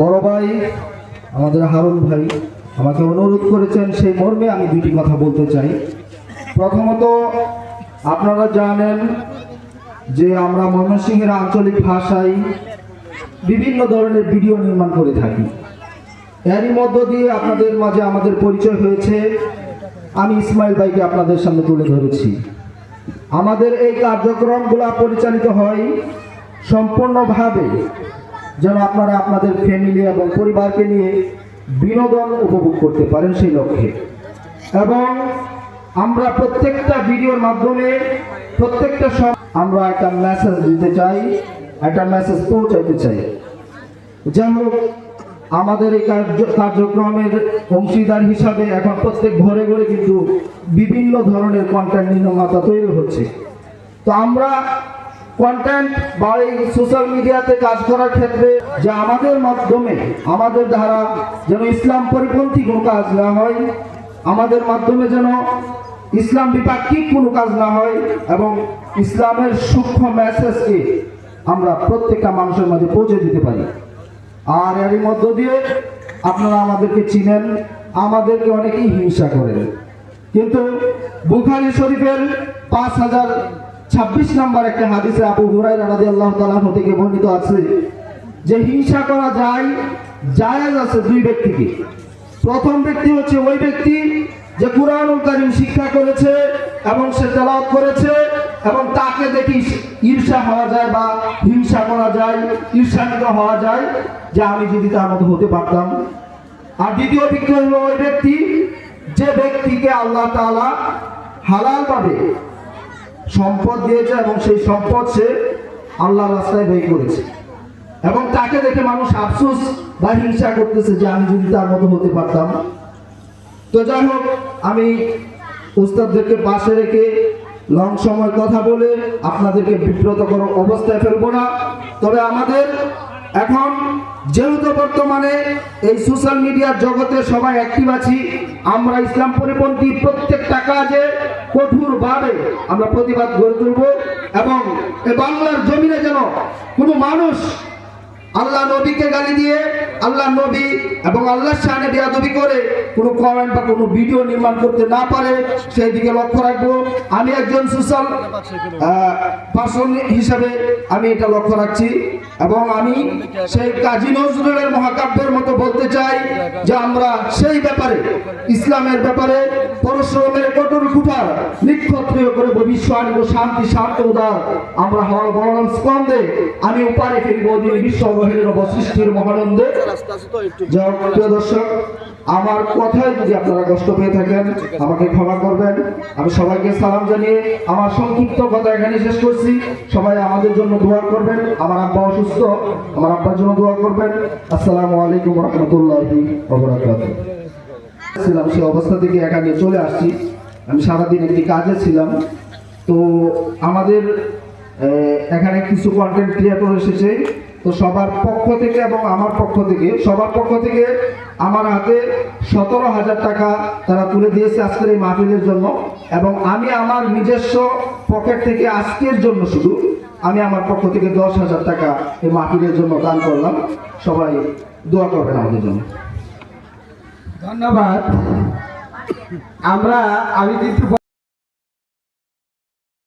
বড় ভাই, আমাদের হারুন ভাই, আমাকে অনুরোধ করেছেন সেই মর্মে আমি দুটি কথা বলতে চাই। প্রথমত, আপনারা জানেন যে আমরা ময়মনসিংহের আঞ্চলিক ভাষায় বিভিন্ন ধরনের ভিডিও নির্মাণ করে থাকি। এরই মধ্য দিয়ে আপনাদের মাঝে আমাদের পরিচয় হয়েছে। আমি ইসমাইল ভাইকে আপনাদের সামনে তুলে ধরেছি। আমাদের এই কার্যক্রমগুলো পরিচালিত হয় সম্পূর্ণভাবে যেন আপনারা আপনাদের ফ্যামিলি এবং পরিবারকে নিয়ে বিনোদন উপভোগ করতে পারেন সেই লক্ষ্যে। এবং আমরা প্রত্যেকটা ভিডিওর মাধ্যমে প্রত্যেকটা সম- আমরা একটা মেসেজ দিতে চাই, একটা মেসেজ পৌঁছাইতে চাই। যাই হোক, আমাদের এই কার্য- কার্যক্রমের অংশীদার হিসাবে এখন প্রত্যেক ঘরে ঘরে কিন্তু বিভিন্ন ধরনের কন্টেন্ট নির্মাতা তৈরি হচ্ছে। তো আমরা কন্টেন্ট বা এই সোশ্যাল মিডিয়াতে কাজ করার ক্ষেত্রে যে আমাদের মাধ্যমে, আমাদের দ্বারা যেন ইসলাম পরিপন্থী কোনো কাজ না হয়, আমাদের মাধ্যমে যেন ইসলাম বিপাক্ষিক কোনো কাজ না হয় এবং ইসলামের সূক্ষ্ম মেসেজকে আমরা প্রত্যেকটা মানুষের মাঝে পৌঁছে দিতে পারি। আর এর মধ্য দিয়ে আপনারা আমাদেরকে চিনেন, আমাদেরকে অনেকেই হিংসা করেন। কিন্তু বুখারি শরীফের পাঁচ হাজার ছাব্বিশ নম্বর একটা হাদিসে আবু হুরাই রাজি আল্লাহ তালাহ থেকে বর্ণিত আছে যে হিংসা করা যায়, জায়েজ আছে দুই ব্যক্তিকে। প্রথম ব্যক্তি হচ্ছে ওই ব্যক্তি যে কোরআনুল কারিম শিক্ষা করেছে এবং সে তেলাওয়াত করেছে এবং তাকে দেখি ঈর্ষা হওয়া যায় বা হিংসা করা যায়, ঈর্ষান্বিত হওয়া যায় যে আমি যদি তার মতো হতে পারতাম। আর দ্বিতীয় ব্যক্তি হলো ওই ব্যক্তি যে ব্যক্তিকে আল্লাহ তাআলা হালাল পাবে সম্পদ দিয়েছে এবং সেই সম্পদ সে আল্লাহ রাস্তায় ব্যয় করেছে। এবং তাকে দেখে মানুষ আফসোস বা হিংসা করতেছে যে আমি যদি তার মতো হতে পারতাম। তো যাই হোক, আমি উস্তাদদেরকে পাশে রেখে লং সময় কথা বলে আপনাদেরকে বিব্রত করার অবস্থায় ফেলব না। তবে আমাদের এখন যেহেতু বর্তমানে এই সোশ্যাল মিডিয়ার জগতে সবাই অ্যাক্টিভ আছি, আমরা ইসলাম পরিপন্থী প্রত্যেকটা কাজে কঠোরভাবে আমরা প্রতিবাদ গড়ে তুলব এবং বাংলার জমিনে যেন কোনো মানুষ আল্লাহ নবীকে গালি দিয়ে, আল্লাহ নবী এবং আল্লাহর সামনে বেয়াদবি করে কোনো কমেন্ট বা কোনো ভিডিও নির্মাণ করতে না পারে, সেই দিকে লক্ষ্য রাখব। আমি একজন সোশ্যাল পার্সন হিসাবে আমি এটা লক্ষ্য রাখছি এবং আমি সেই কাজী নজরুলের মহাকাব্যের মতো বলতে চাই যে আমরা সেই ব্যাপারে, ইসলামের ব্যাপারে, পরশুরামের কঠোর কুঠার নিক্ষত্রিয় করে বিশ্ব আনিব, শান্তি শান্ত উদার আমরা হওয়ার বলরাম স্কন্দে আমি উপারে ফিরব দিন বিশ্ব মহিলের অবসৃষ্টির মহানন্দে। যাই প্রিয় দর্শক, আমার কথায় যদি আপনারা কষ্ট পেয়ে থাকেন, আমাকে ক্ষমা করবেন। আমি সবাইকে সালাম জানিয়ে আমার সংক্ষিপ্ত কথা এখানে শেষ করছি। সবাই আমাদের জন্য দোয়া করবেন। আমার আব্বা অসুস্থ, আমার আব্বার জন্য দোয়া করবেন। আসসালামু আলাইকুম রহমতুল্লাহি ছিলাম সেই অবস্থা থেকে এখানে চলে আসছি। আমি সারাদিন একটি কাজে ছিলাম। তো আমাদের এখানে কিছু কন্টেন্ট ক্রিয়েটর এসেছে। তো সবার পক্ষ থেকে এবং আমার পক্ষ থেকে, সবার পক্ষ থেকে আমার হাতে সতেরো হাজার টাকা তারা তুলে দিয়েছে আজকের এই মাহফিলের জন্য। এবং আমি আমার নিজস্ব পকেট থেকে আজকের জন্য শুধু আমি আমার পক্ষ থেকে দশ হাজার টাকা এই মাহফিলের জন্য দান করলাম। সবাই দোয়া করবেন আমাদের জন্য। ধন্যবাদ। আমরা আমি কিন্তু